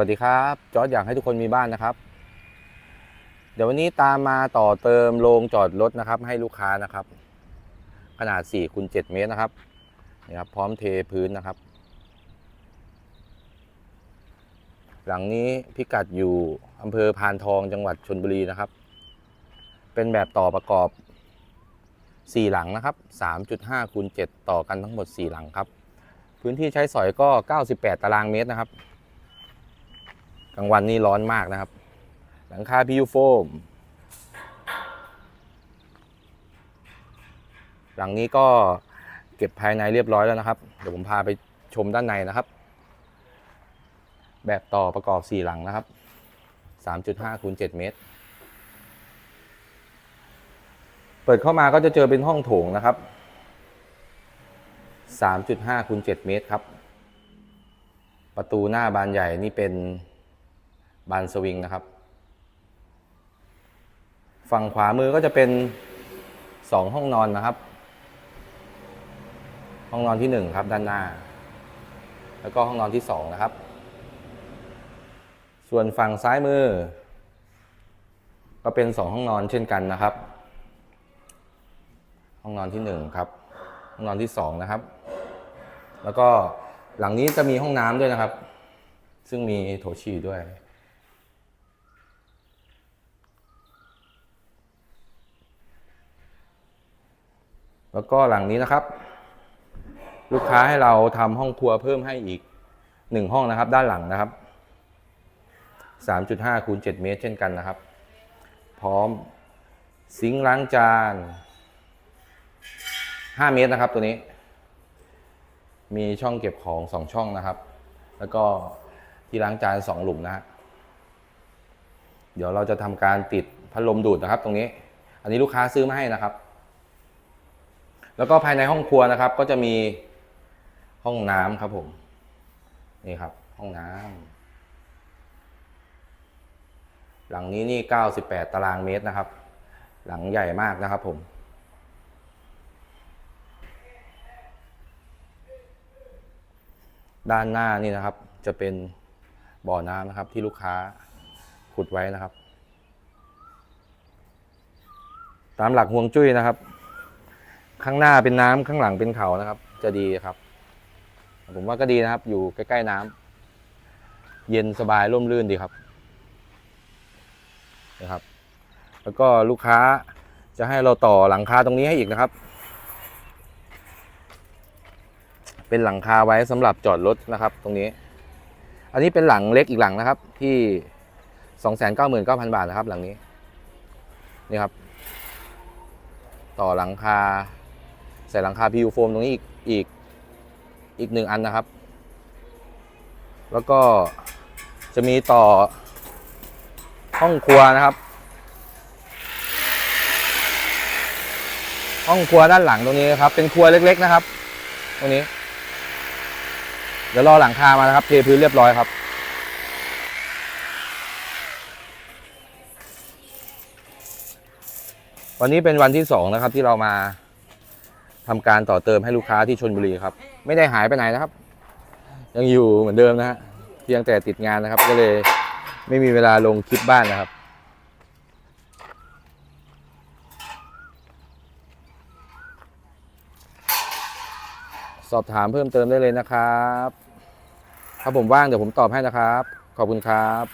วัสดีครับจอร์ดอยากให้ทุกคนมีบ้านนะครับ เดี๋ยววันนี้ตามมาต่อเติมโรงจอดรถนะครับ ให้ลูกค้านะครับ ขนาด4คูณ7เมตรนะครับนี่ครับ พร้อมเทพื้นนะครับ หลังนี้พิกัดอยู่อำเภอพานทองจังหวัดชนบุรีนะครับ เป็นแบบต่อประกอบ 4 หลังนะครับ3.5คูณ7ต่อกันทั้งหมด 4 หลังครับ พื้นที่ใช้สอยก็ 98 ตารางเมตรนะครับ กลางวันนี่ร้อนมากนะครับ หลังคาพิวโฟม หลังนี้ก็เก็บภายในเรียบร้อยแล้วนะครับ เดี๋ยวผมพาไปชมด้านในนะครับ แบบต่อประกอบ 4 หลังนะครับ 3.5คูณ7เมตร เปิดเข้ามาก็จะเจอเป็นห้องโถงนะครับ 3.5คูณ7เมตรครับ ประตูหน้าบานใหญ่นี่เป็น บานสวิงนะครับ ฝั่งขวามือก็จะเป็นสองห้องนอนนะครับ ห้องนอนที่หนึ่งครับด้านหน้า แล้วก็ห้องนอนที่สองนะครับ ส่วนฝั่งซ้ายมือ ก็เป็นสองห้องนอนเช่นกันนะครับ ห้องนอนที่หนึ่งครับ ห้องนอนที่สองนะครับ แล้วก็หลังนี้จะมีห้องน้ำด้วยนะครับ ซึ่งมีโถฉี่ด้วย แล้วก็หลังนี้นะครับ ลูกค้าให้เราทำห้องครัวเพิ่มให้อีกหนึ่งห้องนะครับ ด้านหลังนะครับ3.5คูณ7เมตรเช่นกันนะครับ พร้อมซิงค์ล้างจาน5เมตรนะครับตัวนี้ มีช่องเก็บของ2ช่องนะครับ แล้วก็ที่ล้างจาน2หลุมนะฮะเดี๋ยวเราจะทำการติดพัดลมดูดนะครับ ตรงนี้ อันนี้ลูกค้าซื้อมาให้นะครับ แล้วก็ภายในห้องครัวนะครับ ก็จะมีห้องน้ำครับผม นี่ครับ ห้องน้ำหลังนี้นี่ 98 ตารางเมตรนะครับ หลังใหญ่มากนะครับผมด้านหน้านี่นะครับ จะเป็นบ่อน้ำนะครับ ที่ลูกค้าขุดไว้นะครับ ตามหลักห่วงจุ้ยนะครับ ข้างหน้าเป็นน้ำข้างหลังเป็นเขานะครับ จะดีครับ ผมว่าก็ดีนะครับ อยู่ใกล้ๆน้ำเย็นสบายร่มรื่นดีครับนะครับ แล้วก็ลูกค้าจะให้เราต่อหลังคาตรงนี้ให้อีกนะครับ เป็นหลังคาไว้สำหรับจอดรถนะครับ ตรงนี้ อันนี้เป็นหลังเล็กอีกหลังนะครับ ที่299,000บาทนะครับ หลังนี้นี่ครับ ต่อหลังคา ใส่หลังคาพิวโฟมตรงนี้อีกอีกอีกหนึ่งอันนะครับ แล้วก็จะมีต่อห้องครัวนะครับ ห้องครัวด้านหลังตรงนี้นะครับ เป็นครัวเล็ก ๆ นะครับ ตรงนี้ เดี๋ยวรอหลังคามานะครับเทพื้นเรียบร้อยครับ วันนี้เป็นวันที่สองนะครับที่เรามา ทำการต่อเติมให้ลูกค้าที่ชนบุรีครับ ไม่ได้หายไปไหนนะครับ ยังอยู่เหมือนเดิมนะฮะเพียงแต่ติดงานนะครับ ก็เลยไม่มีเวลาลงคลิปบ้านนะครับ สอบถามเพิ่มเติมได้เลยนะครับถ้าผมว่างเดี๋ยวผมตอบให้นะครับ ขอบคุณครับ